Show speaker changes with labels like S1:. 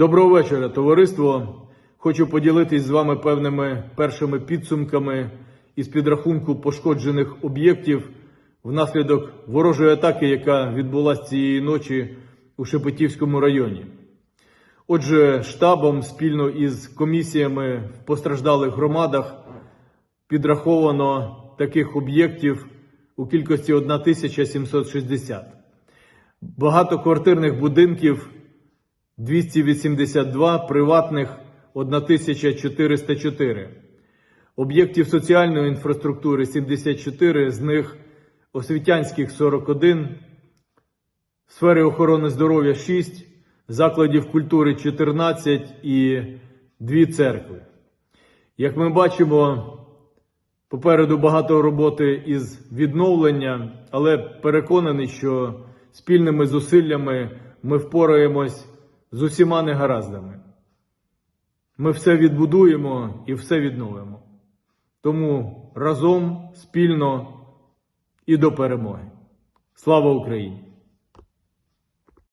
S1: Доброго вечора, товариство. Хочу поділитись з вами певними першими підсумками із підрахунку пошкоджених об'єктів внаслідок ворожої атаки, яка відбулася цієї ночі у Шепетівському районі. Отже, штабом спільно із комісіями в постраждалих громадах підраховано таких об'єктів у кількості 1760. Багатоквартирних будинків 282, приватних 1404. Об'єктів соціальної інфраструктури 74, з них освітянських 41, сфери охорони здоров'я 6, закладів культури 14 і дві церкви. Як ми бачимо, попереду багато роботи із відновлення, але переконаний, що спільними зусиллями ми впораємось з усіма негараздами. Ми все відбудуємо і все відновимо. Тому разом, спільно і до перемоги. Слава Україні!